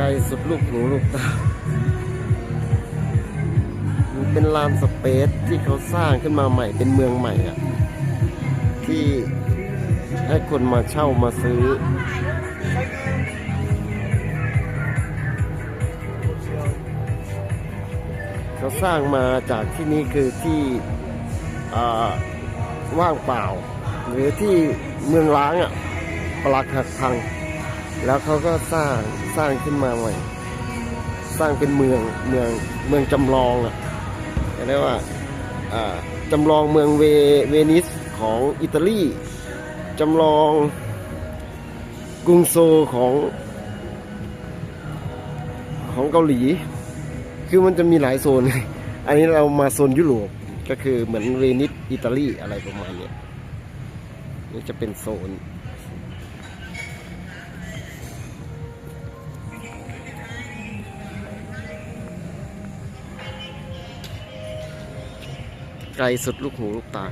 ไกลสุดลูกหูลูกตามันเป็นลานสเปซที่เขาสร้างขึ้นมาใหม่เป็นเมืองใหม่อะที่ให้คนมาเช่ามาซื้อ เขาสร้างมาจากที่นี่คือที่อ่าว่างเปล่า หรือที่เมืองล้างอะ่ะปลักหักพัง แล้วเขาก็สร้างสร้างขึ้นมาใหม่ สร้างเป็นเมืองเมืองเมืองจำลองอะ่ะเรียกว่าจำลองเมืองเวเวนิสของอิตาลีจำลองกรุงโซลของของเกาหลี คือมันจะมีหลายโซน อันนี้เรามาโซนยุโรปก็คือเหมือนเวนิสอิตาลีอะไรประมาณนี้นี่จะเป็นโซน ไกลสุดลูกหูลูกตา